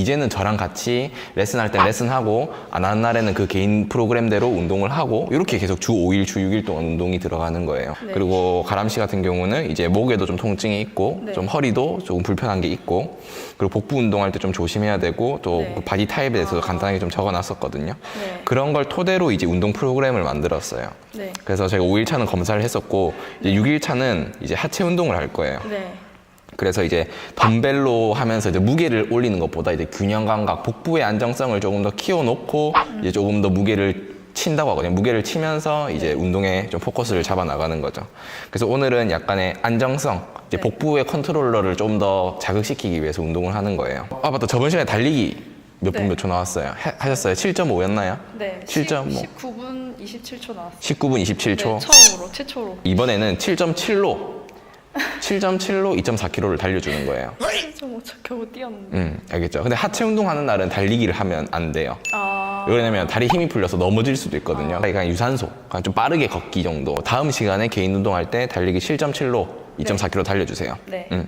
이제는 저랑 같이 레슨할 때 레슨하고 안 하는 날에는 그 개인 프로그램대로 운동을 하고 이렇게 계속 주 5일, 주 6일 동안 운동이 들어가는 거예요. 네. 그리고 가람 씨 같은 경우는 이제 목에도 좀 통증이 있고 네. 좀 허리도 조금 불편한 게 있고 그리고 복부 운동할 때 좀 조심해야 되고 또그 네. 바디 타입에 대해서도 간단하게 좀 적어놨었거든요. 네. 그런 걸 토대로 이제 운동 프로그램을 만들었어요. 네. 그래서 제가 5일 차는 검사를 했었고 이제 6일 차는 이제 하체 운동을 할 거예요. 네. 그래서 이제 덤벨로 하면서 이제 무게를 올리는 것보다 이제 균형 감각, 복부의 안정성을 조금 더 키워놓고 이제 조금 더 무게를 친다고 하거든요. 무게를 치면서 이제 운동에 좀 포커스를 잡아 나가는 거죠. 그래서 오늘은 약간의 안정성, 이제 네. 복부의 컨트롤러를 좀 더 자극시키기 위해서 운동을 하는 거예요. 아 맞다. 저번 시간에 달리기 몇분 네. 몇초 나왔어요. 하- 하셨어요? 7.5였나요? 네. 7.5. 19분 27초 나왔어요. 19분 27초. 네, 처음으로 최초로. 이번에는 7.7로 7.7로 2.4km를 달려주는 거예요. 1.5초 겨우 뛰었는데. 음, 알겠죠. 근데 하체 운동하는 날은 달리기를 하면 안 돼요. 아. 왜냐면 다리 힘이 풀려서 넘어질 수도 있거든요. 그러니까 유산소, 그냥 좀 빠르게 걷기 정도. 다음 시간에 개인 운동할 때 달리기 7.7로 2.4km 달려주세요. 네. 음.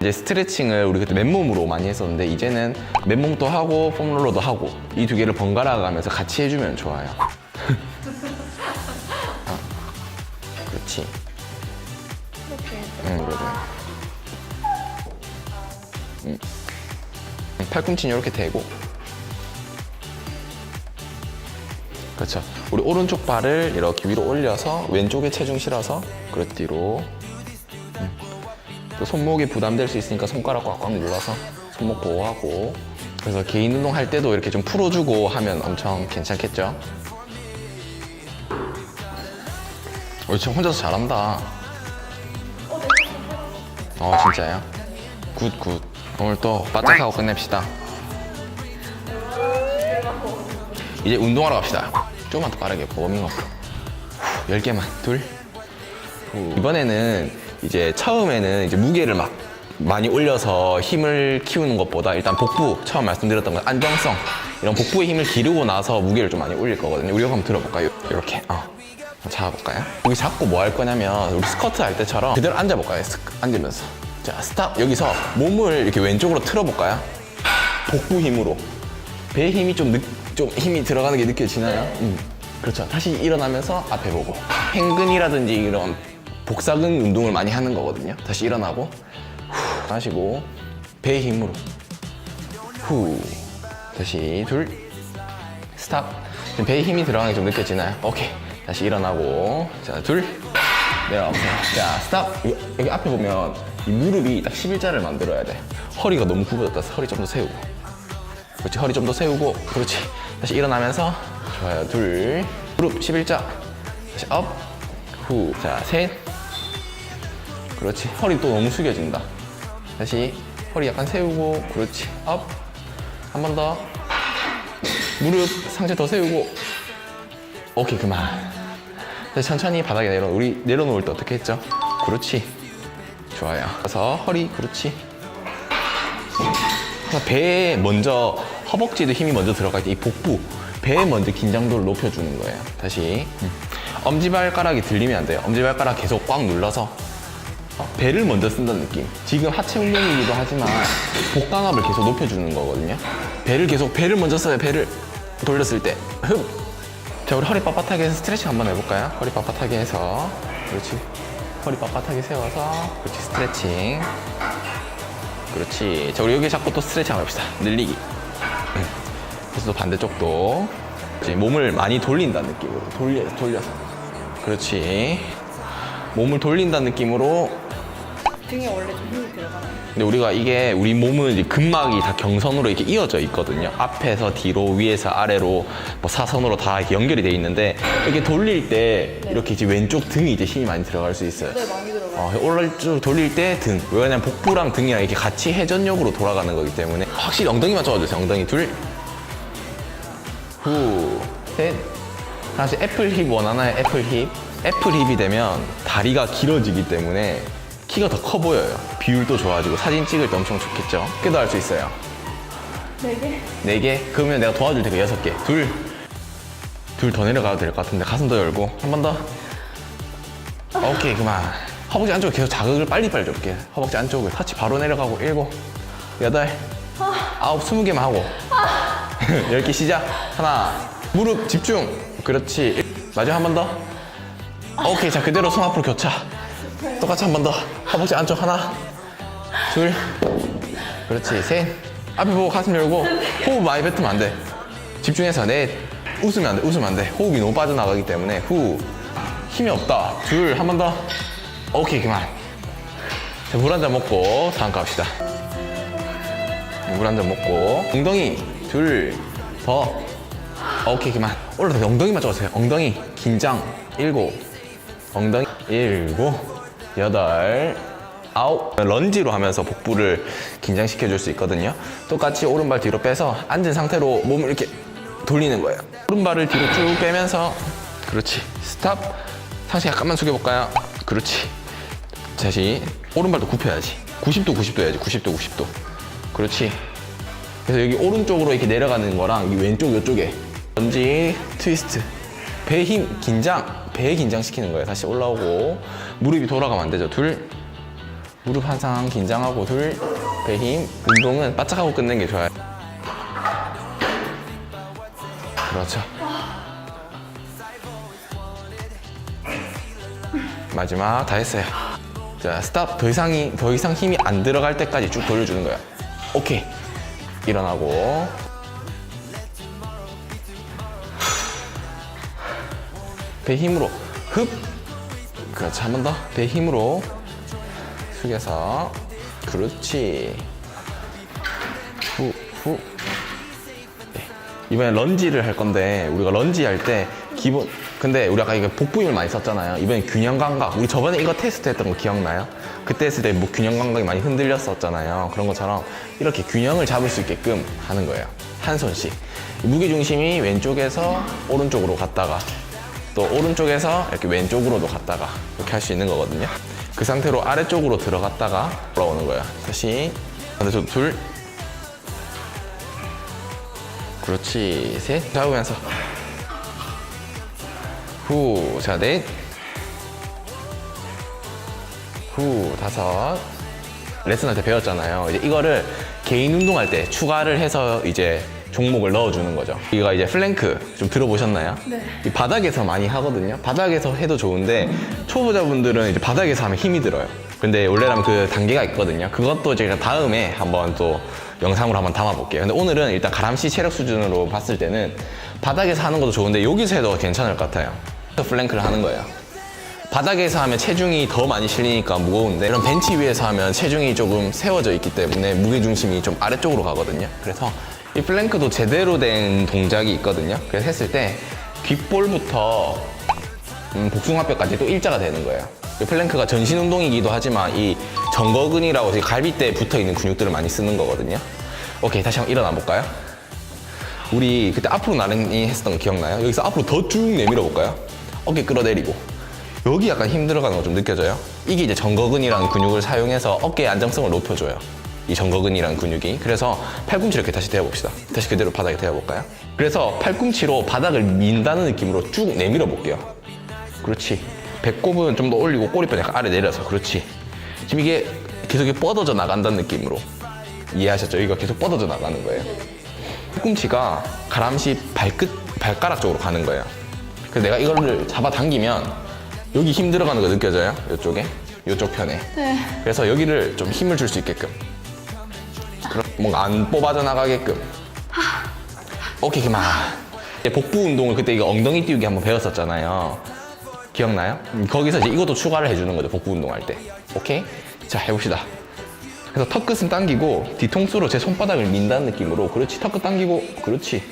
이제 스트레칭을 우리 그때 맨몸으로 많이 했었는데 이제는 맨몸도 하고 폼롤러도 하고 이 두 개를 번갈아 가면서 같이 해주면 좋아요. 어. 그렇지. 응, 그래. 응. 팔꿈치는 이렇게 대고. 그렇죠. 우리 오른쪽 발을 이렇게 위로 올려서 왼쪽에 체중 실어서 그렇게 뒤로. 응. 또 손목이 부담될 수 있으니까 손가락 꽉꽉 눌러서 손목 보호하고. 그래서 개인 운동 할 때도 이렇게 좀 풀어주고 하면 엄청 괜찮겠죠? 어, 진짜 혼자서 잘한다. 어 진짜요? 굿 굿. 오늘 또 바짝하고 끝냅시다. 이제 운동하러 갑시다. 조금만 더 빠르게 워밍업. 10개만 둘. 후. 이번에는 이제 처음에는 이제 무게를 막 많이 올려서 힘을 키우는 것보다 일단 복부 처음 말씀드렸던 건 안정성 이런 복부의 힘을 기르고 나서 무게를 좀 많이 올릴 거거든요. 우리 한번 들어볼까요? 이렇게. 어. 잡아볼까요? 여기 잡고 뭐 할 거냐면 우리 스쿼트 할 때처럼 그대로 앉아볼까요? 스- 앉으면서 자 스탑 여기서 몸을 이렇게 왼쪽으로 틀어볼까요? 복부 힘으로 배 힘이 좀, 느, 좀 힘이 들어가는 게 느껴지나요? 음. 그렇죠 다시 일어나면서 앞에 보고 행근이라든지 이런 복사근 운동을 많이 하는 거거든요 다시 일어나고 후, 마시고 배 힘으로 후 다시 둘 스탑. 지금 배에 힘이 들어가는 게 좀 느껴지나요? 오케이. 다시 일어나고. 자, 둘. 내려가보세요. 자, 스탑. 여기, 여기 앞에 보면 이 무릎이 딱 11자를 만들어야 돼. 허리가 너무 굽어졌다. 허리 좀 더 세우고. 그렇지. 허리 좀 더 세우고. 그렇지. 다시 일어나면서. 좋아요. 둘. 무릎 11자. 다시 업. 후. 자, 셋. 그렇지. 허리 또 너무 숙여진다. 다시 허리 약간 세우고. 그렇지. 업. 한 번 더. 무릎 상체 더 세우고 오케이 그만 다시 천천히 바닥에 내려 우리 내려놓을 때 어떻게 했죠? 그렇지 좋아요 그래서 허리 그렇지 배에 먼저 허벅지도 힘이 먼저 들어갈 때이 복부 배에 먼저 긴장도를 높여주는 거예요 다시 음. 엄지발가락이 들리면 안 돼요 엄지발가락 계속 꽉 눌러서 어, 배를 먼저 쓴다는 느낌. 지금 하체 운동이기도 하지만 복강압을 계속 높여주는 거거든요. 배를 계속 배를 먼저 써요. 배를 돌렸을 때. 흡. 자, 우리 허리 빳빳하게 해서 스트레칭 한번 해볼까요? 허리 빳빳하게 해서. 그렇지. 허리 빳빳하게 세워서. 그렇지. 스트레칭. 그렇지. 자, 우리 여기 잡고 또 스트레칭 한번 해봅시다. 늘리기. 응. 그래서 또 반대쪽도. 이제 몸을 많이 돌린다는 느낌으로. 돌려, 돌려서. 그렇지. 몸을 돌린다는 느낌으로 등에 원래 좀 힘이 들어가나요? 근데 우리가 이게 우리 몸은 이제 근막이 다 경선으로 이렇게 이어져 있거든요. 앞에서 뒤로 위에서 아래로 뭐 사선으로 다 이렇게 연결이 돼 있는데 이렇게 돌릴 때 이렇게 이제 왼쪽 등이 이제 힘이 많이 들어갈 수 있어요. 네, 많이 들어가요. 어, 오른쪽 돌릴 때 등. 왜냐면 복부랑 등이랑 이렇게 같이 회전력으로 돌아가는 거기 때문에 확실히 엉덩이만 잡아주세요. 엉덩이 둘. 후. 셋. 다시 애플 힙 원하나요? 애플 힙. 애플 힙이 되면 다리가 길어지기 때문에 키가 더 커 보여요. 비율도 좋아지고 사진 찍을 때 엄청 좋겠죠? 꽤도 할수 있어요. 네 개. 네 개? 그러면 내가 도와줄 테니까 여섯 개. 둘. 둘 더 내려가도 될 것 같은데 가슴 더 열고 한 번 더. 오케이 그만 허벅지 안쪽에 계속 자극을 빨리빨리 줄게 허벅지 안쪽을 터치 바로 내려가고 일곱 여덟 아홉 스무 개만 하고 열 개 시작 하나 무릎 집중 그렇지 마지막 한 번 더 오케이 자 그대로 손 앞으로 교차 똑같이 한 번 더. 허벅지 안쪽 하나. 둘. 그렇지. 셋. 앞에 보고 가슴 열고 호흡 많이 뱉으면 안 돼. 집중해서 넷. 웃으면 안 돼. 웃으면 안 돼. 호흡이 너무 빠져나가기 때문에 후. 힘이 없다. 둘. 한 번 더. 오케이. 그만. 물한 잔 먹고 다음 거 합시다. 물 한 잔 먹고. 엉덩이. 둘 더. 오케이. 그만. 올라서 엉덩이만 적으세요. 엉덩이. 긴장. 일곱. 엉덩이. 일곱 여덟 아홉. 런지로 하면서 복부를 긴장시켜 줄 수 있거든요. 똑같이 오른발 뒤로 빼서 앉은 상태로 몸을 이렇게 돌리는 거예요. 오른발을 뒤로 쭉 빼면서 그렇지. 스탑. 상체 약간만 숙여볼까요? 그렇지. 다시. 오른발도 굽혀야지. 90도 90도 해야지. 90도 90도. 그렇지. 그래서 여기 오른쪽으로 이렇게 내려가는 거랑 이 왼쪽 이쪽에. 런지 트위스트 배 힘 긴장 배 긴장시키는 거예요. 다시 올라오고. 무릎이 돌아가면 안 되죠. 둘. 무릎 항상 긴장하고 둘. 배 힘 운동은 바짝하고 끝내는 게 좋아요. 그렇죠. 마지막 다 했어요. 자 스탑. 더 이상이 더 이상 힘이 안 들어갈 때까지 쭉 돌려주는 거야. 오케이. 일어나고 배 힘으로 흡. 그렇지 한 번 더. 배 힘으로 숙여서. 그렇지. 후후. 네. 이번에 런지를 할 건데 우리가 런지 할 때 기본 근데 우리 아까 이거 복부 힘을 많이 썼잖아요. 이번엔 균형 감각. 우리 저번에 이거 테스트 했던 거 기억나요? 그때 했을 때 뭐 균형 감각이 많이 흔들렸었잖아요. 그런 것처럼 이렇게 균형을 잡을 수 있게끔 하는 거예요. 한 손씩. 무게 중심이 왼쪽에서 오른쪽으로 갔다가 또 오른쪽에서 이렇게 왼쪽으로도 갔다가 이렇게 할 수 있는 거거든요. 그 상태로 아래쪽으로 들어갔다가 올라오는 거예요. 다시 반대쪽 둘. 그렇지. 셋. 잡으면서. 후, 자, 넷. 후, 다섯. 레슨할 때 배웠잖아요. 이제 이거를 개인 운동할 때 추가를 해서 이제 종목을 넣어주는 거죠. 이거 이제 플랭크 좀 들어보셨나요? 네. 이 바닥에서 많이 하거든요. 바닥에서 해도 좋은데 초보자분들은 이제 바닥에서 하면 힘이 들어요. 근데 원래라면 그 단계가 있거든요. 그것도 제가 다음에 한번 또 영상으로 한번 담아볼게요. 근데 오늘은 일단 가람시 체력 수준으로 봤을 때는 바닥에서 하는 것도 좋은데 여기서 해도 괜찮을 것 같아요. 플랭크를 하는 거예요. 바닥에서 하면 체중이 더 많이 실리니까 무거운데 이런 벤치 위에서 하면 체중이 조금 세워져 있기 때문에 무게 중심이 좀 아래쪽으로 가거든요. 그래서 이 플랭크도 제대로 된 동작이 있거든요. 그래서 했을 때 귓볼부터 음, 복숭아뼈까지 또 일자가 되는 거예요. 이 플랭크가 전신 운동이기도 하지만 이 정거근이라고 해서 갈비대에 붙어 있는 근육들을 많이 쓰는 거거든요. 오케이 다시 한번 일어나 볼까요? 우리 그때 앞으로 나란히 했었던 거 기억나요? 여기서 앞으로 더 쭉 내밀어 볼까요? 어깨 끌어내리고 여기 약간 힘 들어가는 거 좀 느껴져요? 이게 이제 정거근이라는 근육을 사용해서 어깨의 안정성을 높여줘요. 이 정거근이라는 근육이. 그래서 팔꿈치 이렇게 다시 대어봅시다. 다시 그대로 바닥에 대어볼까요? 그래서 팔꿈치로 바닥을 민다는 느낌으로 쭉 내밀어 볼게요. 그렇지. 배꼽은 좀 더 올리고 꼬리뼈 약간 아래 내려서 그렇지. 지금 이게 계속 이렇게 뻗어져 나간다는 느낌으로 이해하셨죠? 이거 계속 뻗어져 나가는 거예요. 팔꿈치가 가람시 발끝 발가락 쪽으로 가는 거예요. 그래서 내가 이거를 잡아당기면 여기 힘 들어가는 거 느껴져요? 이쪽에 이쪽 편에. 네. 그래서 여기를 좀 힘을 줄 수 있게끔. 그럼 뭔가 안 뽑아져 나가게끔. 오케이 그만. 이제 복부 운동을 그때 이거 엉덩이 띄우기 한번 배웠었잖아요. 기억나요? 음, 거기서 이제 이것도 추가를 해주는 거죠 복부 운동할 때. 오케이? 자 해봅시다. 그래서 턱끝은 당기고 뒤통수로 제 손바닥을 민다는 느낌으로 그렇지 턱끝 당기고 그렇지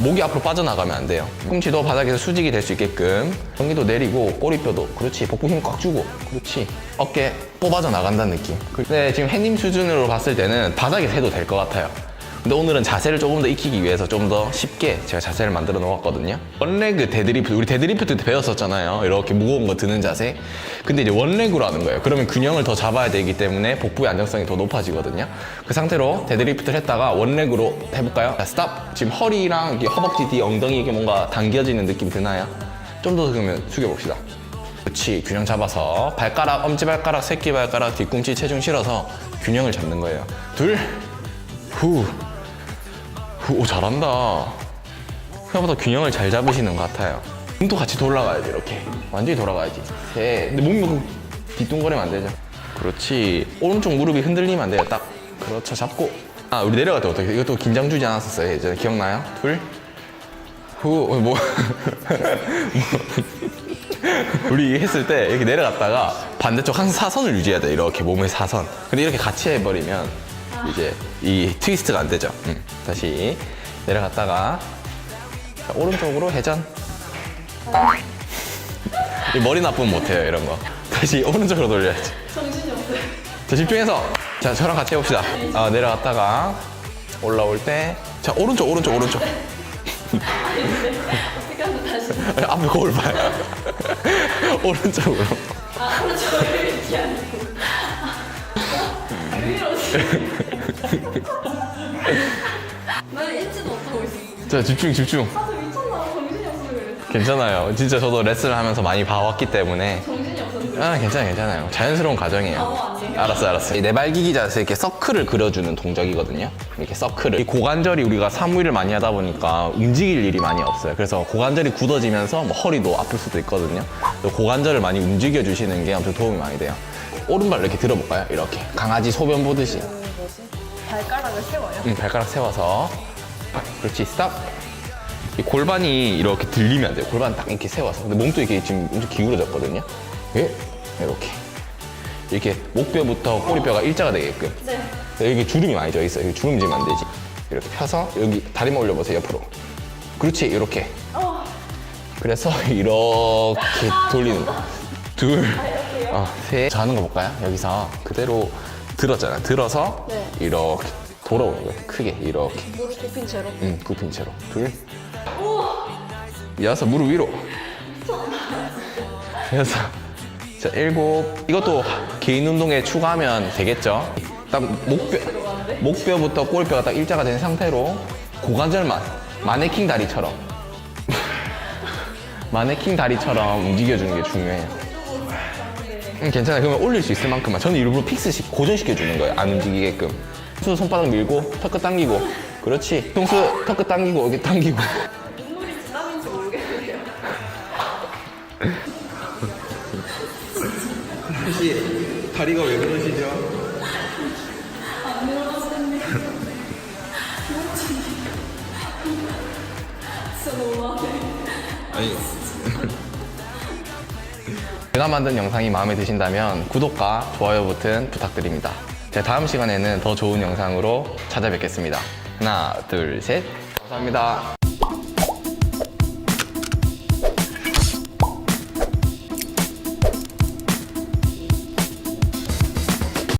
목이 앞으로 빠져나가면 안 돼요. 꿈치도 바닥에서 수직이 될 수 있게끔 경기도 내리고 꼬리뼈도 그렇지 복부 힘 꽉 주고 그렇지 어깨 뽑아져 나간다는 느낌. 근데 지금 햇님 수준으로 봤을 때는 바닥에서 해도 될 것 같아요 근데 오늘은 자세를 조금 더 익히기 위해서 좀 더 쉽게 제가 자세를 만들어 놓았거든요. 원레그 데드리프트, 우리 데드리프트 때 배웠었잖아요. 이렇게 무거운 거 드는 자세. 근데 이제 원레그로 하는 거예요. 그러면 균형을 더 잡아야 되기 때문에 복부의 안정성이 더 높아지거든요. 그 상태로 데드리프트를 했다가 원레그로 해볼까요? 자, 스탑. 지금 허리랑 허벅지 뒤 엉덩이 이게 뭔가 당겨지는 느낌 드나요? 좀 더 그러면 숙여봅시다. 그렇지 균형 잡아서 발가락 엄지발가락 새끼발가락 뒤꿈치 체중 실어서 균형을 잡는 거예요 둘후후 오 잘한다. 생각보다 균형을 잘 잡으시는 것 같아요. 몸도 같이 돌아가야지 이렇게. 완전히 돌아가야지. 셋 근데 몸이 막 뒤뚱거리면 안 되죠. 그렇지. 오른쪽 무릎이 흔들리면 안 돼요. 딱. 그렇죠. 잡고. 아 우리 내려갈 때 어떻게 이것도 긴장 주지 않았었어요 예전에. 기억나요? 둘. 후, 어, 뭐. 우리 했을 때 이렇게 내려갔다가 반대쪽 한 사선을 유지해야 돼. 이렇게 몸의 사선. 근데 이렇게 같이 해버리면 이제 이 트위스트가 안 되죠. 음, 다시 내려갔다가 자, 오른쪽으로 회전. 이 머리 나쁘면 못해요, 이런 거. 다시 오른쪽으로 돌려야지. 정신이 없어요. 자, 집중해서. 자, 저랑 같이 해봅시다. 아, 내려갔다가 올라올 때. 자, 오른쪽, 오른쪽, 오른쪽. 어떻게 하면 다시. 아니, 앞에 거울 봐요. 오른쪽으로. 아, 오른쪽 이렇게 아니고. 나는 잊지도 못하고 있어. 자, 집중, 집중. 아, 저 미쳤나? 정신이 없어서 그래. 괜찮아요. 진짜 저도 레슨을 하면서 많이 봐왔기 때문에. 정신이 없어서 그래. 아, 괜찮아요, 괜찮아요. 자연스러운 과정이에요. 바보 아니에요? 알았어, 알았어. 이 내발기기 자세 이렇게 서클을 그려주는 동작이거든요. 이렇게 서클을. 이 고관절이 우리가 사무일을 많이 하다 보니까 움직일 일이 많이 없어요. 그래서 고관절이 굳어지면서 뭐 허리도 아플 수도 있거든요. 그래서 고관절을 많이 움직여 주시는 게 엄청 도움이 많이 돼요. 오른발 이렇게 들어볼까요? 이렇게. 강아지 소변 보듯이. 발가락을 세워요? 응, 발가락 세워서. 그렇지, 스탑. 이 골반이 이렇게 들리면 안 돼요. 골반 딱 이렇게 세워서. 근데 몸도 이렇게 지금 엄청 기울어졌거든요. 예? 이렇게. 이렇게 목뼈부터 꼬리뼈가 일자가 되게끔. 네. 여기 주름이 많이 져 있어요. 여기 주름 지면 안 되지. 이렇게 펴서 여기 다리만 올려보세요, 옆으로. 그렇지, 이렇게. 어. 그래서 이렇게 돌리는 거. 둘, 이렇게요? 어, 셋. 자, 하는 거 볼까요? 여기서 그대로 들었잖아요. 들어서 네. 이렇게 돌아오는 거예요. 크게 이렇게. 무릎 굽힌 채로. 응, 굽힌 채로. 둘. 여섯, 무릎 위로. 여섯. 자, 일곱. 이것도 개인 운동에 추가하면 되겠죠? 딱 목뼈, 목뼈부터 꼬리뼈가 딱 일자가 된 상태로 고관절만 마네킹 다리처럼. 마네킹 다리처럼 움직여주는 게 중요해요. 응, 괜찮아요. 그러면 올릴 수 있을 만큼만. 저는 일부러 픽스식 고정시켜주는 거예요. 안 움직이게끔. 손 손바닥 밀고, 턱 끝 당기고. 그렇지. 통수 턱 끝 당기고, 여기 당기고. 눈물이 지남인지 모르겠네요. 혹시 다리가 왜 그러시죠? 진짜 너무하네. 아니. 제가 만든 영상이 마음에 드신다면 구독과 좋아요 버튼 부탁드립니다. 제 다음 시간에는 더 좋은 영상으로 찾아뵙겠습니다. 하나, 둘, 셋. 감사합니다.